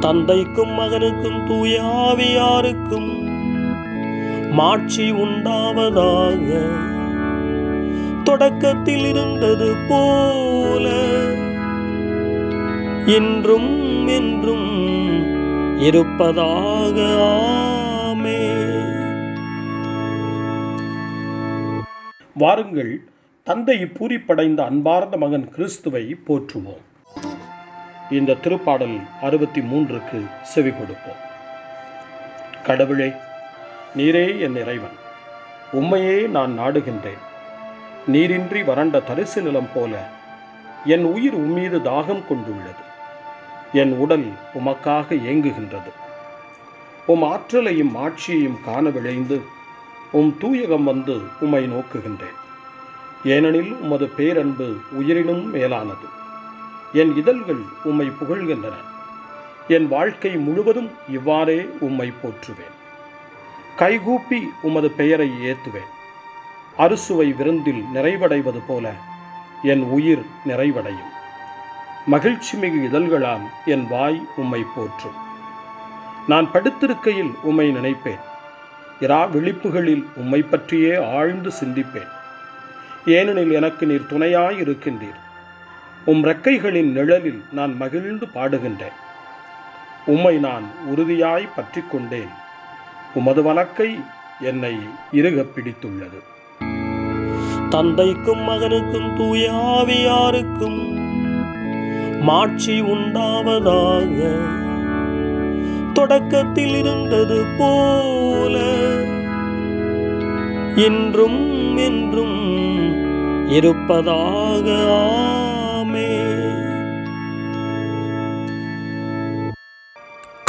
தந்தைக்கும் மகனுக்கும் தூயாவியாருக்கும் மாட்சி உண்டாவதாக. தொடக்கத்தில் இருந்தது போல என்றும் என்றும் இருப்பதாக. ஆமே. வாருங்கள் தந்தை பூரிப்படைந்த அன்பார்ந்த மகன் கிறிஸ்துவை போற்றுவோம். இந்த திருப்பாடல் அறுபத்தி மூன்றுக்கு செவி கொடுப்போம். கடவுளே நீரே என் இறைவன். உம்மையே நான் நாடுகின்றேன். நீரின்றி வறண்ட தரிசு நிலம் போல என் உயிர் உம்மீது தாகம் கொண்டுள்ளது. என் உடல் உமக்காக ஏங்குகின்றது. உம் ஆற்றலையும் ஆட்சியையும் காண விளைந்து உம் தூயகம் வந்து உம்மை நோக்குகின்றேன். ஏனெனில் உமது பேரன்பு உயிரினும் மேலானது. என் இதழ்கள் உம்மை புகழ்கின்றன. என் வாழ்க்கை முழுவதும் இவ்வாறே உம்மை போற்றுவேன். கைகூப்பி உமது பெயரை ஏத்துவேன். அறுசுவை விருந்தில் நிறைவடைவது போல என் உயிர் நிறைவடையும். மகிழ்ச்சி மிகு இதழ்களால் என் வாய் உம்மை போற்றும். நான் படுத்திருக்கையில் உம்மை நினைப்பேன். இரா விழிப்புகளில் உம்மை பற்றியே ஆழ்ந்து சிந்திப்பேன். ஏனெனில் எனக்கு நீர் துணையாய் இருக்கின்றீர் உம் ரெக்கைகளின் நிழலில் நான் மகிழ்ந்து பாடுகின்றேன். உம்மை நான் உறுதியாய் பற்றி கொண்டேன் உமது வழக்கை என்னை இறுகப் பிடித்துள்ளது. தந்தைக்கும் மகனுக்கும் தூயாவியாருக்கும் மாட்சி உண்டாவதாக தொடக்கத்தில் இருந்தது போல இன்றும் என்றும் இருப்பதாக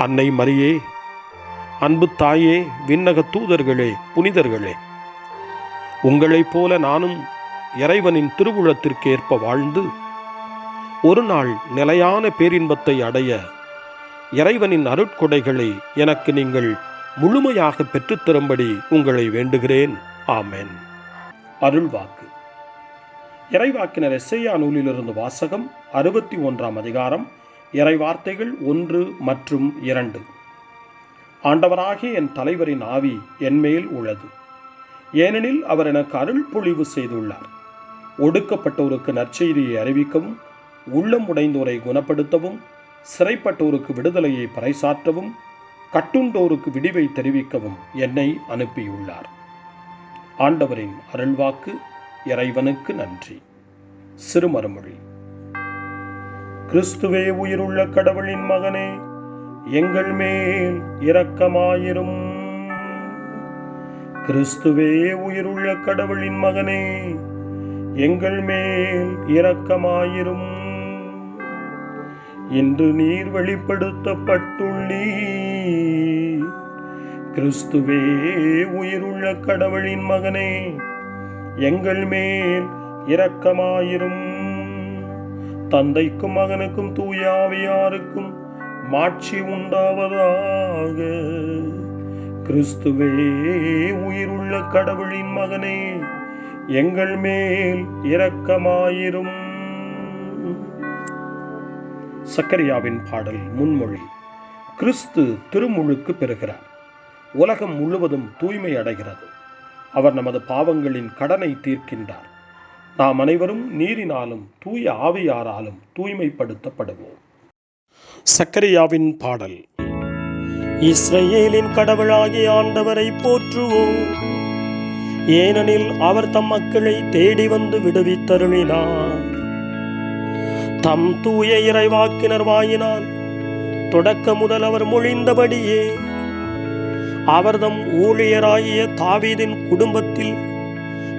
அன்னை மரியே அன்பு தாயே விண்ணக தூதர்களே புனிதர்களே. உங்களைப் போல நானும் இறைவனின் திருவுளத்திற்கு ஏற்ப வாழ்ந்து ஒரு நாள் நிலையான பேரின்பத்தை அடைய இறைவனின் அருட்கொடைகளை எனக்கு நீங்கள் முழுமையாக பெற்றுத்தரும்படி உங்களை வேண்டுகிறேன். ஆமேன். அருள்வாக்கு. இறைவாக்கினர் எஸ்ஐயா நூலிலிருந்து வாசகம் அறுபத்தி ஒன்றாம் அதிகாரம் இறைவார்த்தைகள் ஒன்று மற்றும் இரண்டு. ஆண்டவராகிய என் தலைவரின் ஆவி என்மேல் உள்ளது. ஏனெனில் அவர் எனக்கு அருள் பொழிவு செய்துள்ளார். ஒடுக்கப்பட்டோருக்கு நற்செய்தியை அறிவிக்கவும் உள்ளம் உடைந்தோரை குணப்படுத்தவும் சிறைப்பட்டோருக்கு விடுதலையை பறைசாற்றவும் கட்டுண்டோருக்கு விடிவை தெரிவிக்கவும் என்னை அனுப்பியுள்ளார். ஆண்டவரின் அருள்வாக்கு இறைவனுக்கு நன்றி. சிறுமறுமொழி. கிறிஸ்துவே உயிருள்ள கடவுளின் மகனே எங்கள் மேல் இரக்கமாயிரும். கிறிஸ்துவே உயிருள்ள கடவுளின் மகனே எங்கள் மேல் இரக்கமாயிரும். இன்று நீர் வெளிப்படுத்தப்பட்டுள்ளீ கிறிஸ்துவே உயிருள்ள கடவுளின் மகனே எங்கள் மேல் இரக்கமாயிரும். தந்தைக்கும் மகனுக்கும் தூயாவியாருக்கும் மாட்சி உண்டாவதாக. கிறிஸ்துவே உயிருள்ள கடவுளின் மகனே எங்கள் மேல் இரக்கமாயிரும். சக்கரியாவின் பாடல் முன்மொழி. கிறிஸ்து திருமுழுக்கு பெறுகிறார். உலகம் முழுவதும் தூய்மை அடைகிறது. அவர் நமது பாவங்களின் கடனை தீர்க்கின்றார். நாம் அனைவரும் நீரினாலும் தூய ஆவியாராலும் தூய்மைப்படுத்தப்படுவோம். சக்கரியாவின் பாடல். இஸ்ரேலின் கடவுளாகிய ஆண்டவரை போற்றுவோம். ஏனெனில் அவர் தம் மக்களை தேடி வந்து விடுவித்தருளினார். தம் தூய இறைவாக்கினர் வாயினால் தொடக்க முதல் அவர் மொழிந்தபடியே அவர்தம் ஊழியராகிய தாவீதின் குடும்பத்தில்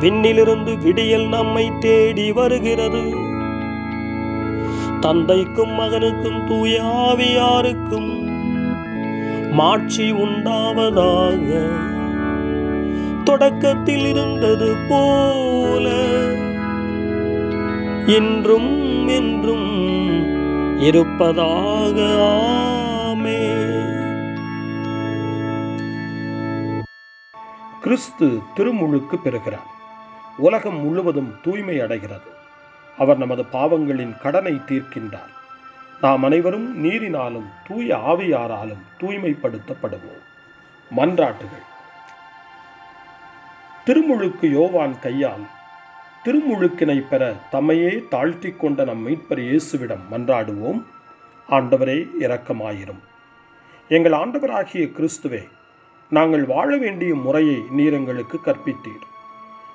விண்ணிலிருந்து விடியல் நம்மை தேடி வருகிறது. தந்தைக்கும் மகனுக்கும் தூய ஆவியாருக்கும் மாட்சி உண்டாவதாக. தொடக்கத்தில் இருந்தது போல இன்றும் என்றும் இருப்பதாக. ஆமே கிறிஸ்து திருமுழுக்கு பெறுகிறார். உலகம் முழுவதும் தூய்மை அடைகிறது. அவர் நமது பாவங்களின் கடனை தீர்க்கின்றார். நாம் அனைவரும் நீரினாலும் தூய ஆவியாராலும் தூய்மைப்படுத்தப்படுவோம். மன்றாட்டுகள். திருமுழுக்கு யோவான் கையால் திருமுழுக்கினை பெற தம்மையே தாழ்த்தி கொண்ட நம் மீட்பர் இயேசுவிடம் மன்றாடுவோம். ஆண்டவரே இரக்கமாயிரும். எங்கள் ஆண்டவராகிய கிறிஸ்துவே நாங்கள் வாழ வேண்டிய முறையை நீர் எங்களுக்கு கற்பித்தீர்.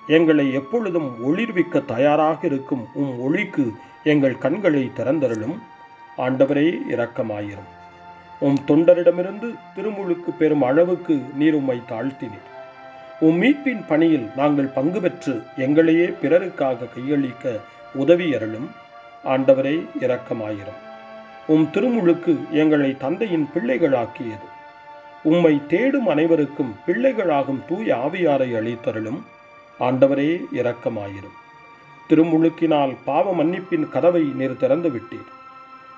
எங்களை எப்பொழுதும் ஒளிர்விக்க தயாராக இருக்கும் உம் ஒளிக்கு எங்கள் கண்களை திறந்தருளும். ஆண்டவரே இரக்கமாயிரும். உம் தொண்டரிடமிருந்து திருமுழுக்கு பெறும் அளவுக்கு நீர் உம்மை தாழ்த்தினீர். உம் மீட்பின் பணியில் நாங்கள் பங்கு பெற்று எங்களையே பிறருக்காக கையளிக்க உதவி அருளும். ஆண்டவரே இரக்கமாயிரும். உம் திருமுழுக்கு எங்களை தந்தையின் பிள்ளைகளாக்கியது. உம்மை தேடும் அனைவருக்கும் பிள்ளைகளாகும் தூய ஆவியாரை அளித்தருளும். ஆண்டவரே இரக்கமாயிரும். திருமுழுக்கினால் பாவ மன்னிப்பின் கதவை நேர் திறந்து விட்டீர்.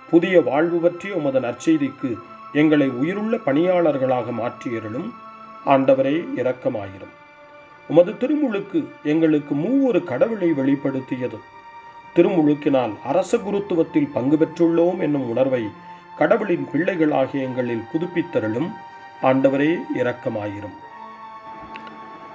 புதிய வாழ்வு பற்றி உமது நற்செய்திக்கு எங்களை உயிருள்ள பணியாளர்களாக மாற்றியருளும். ஆண்டவரே இரக்கமாயிரும். உமது திருமுழுக்கு எங்களுக்கு மூவொரு கடவுளை வெளிப்படுத்தியது. திருமுழுக்கினால் அரச குருத்துவத்தில் பங்கு பெற்றுள்ளோம் என்னும் உணர்வை கடவுளின் பிள்ளைகளாகிய எங்களில் புதுப்பித்தருளும். ஆண்டவரே இரக்கமாயிரும்.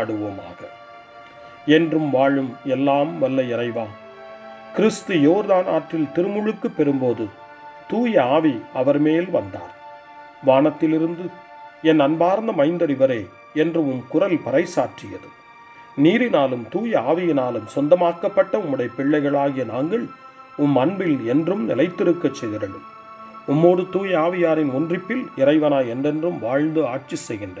மன்றாடுவோமாக என்றும் வாழும் எல்லாம் வல்ல இறைவா. கிறிஸ்து யோர்தான் ஆற்றில் திருமுழுக்கு பெறும்போது தூய ஆவி அவர் மேல் வந்தார். வானத்திலிருந்து என் அன்பார்ந்த மைந்தறிவரே என்று உம் குரல் பறைசாற்றியது. நீரினாலும் தூய ஆவியினாலும் சொந்தமாக்கப்பட்ட உம்முடைய பிள்ளைகளாகிய நாங்கள் உம் அன்பில் என்றும் நிலைத்திருக்கச் செய்கிறோம் உம்மோடு தூய ஆவியாரின் ஒன்றிப்பில் இறைவனாய் என்றென்றும் வாழ்ந்து ஆட்சி செய்கின்ற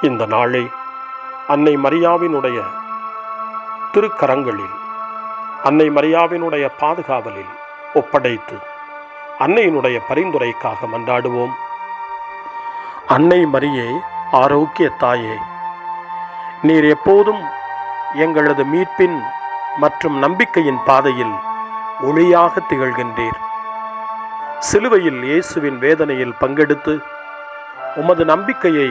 இந்த நாளை அன்னை மரியாவினுடைய திருக்கரங்களில் அன்னை மரியாவினுடைய பாதுகாவலில் ஒப்படைத்து அன்னையினுடைய பரிந்துரைக்காக மன்றாடுவோம். அன்னை மரியே ஆரோக்கிய தாயே நீர் எப்போதும் எங்களது மீட்பின் மற்றும் நம்பிக்கையின் பாதையில் ஒளியாக திகழ்கின்றீர். சிலுவையில் இயேசுவின் வேதனையில் பங்கெடுத்து உமது நம்பிக்கையை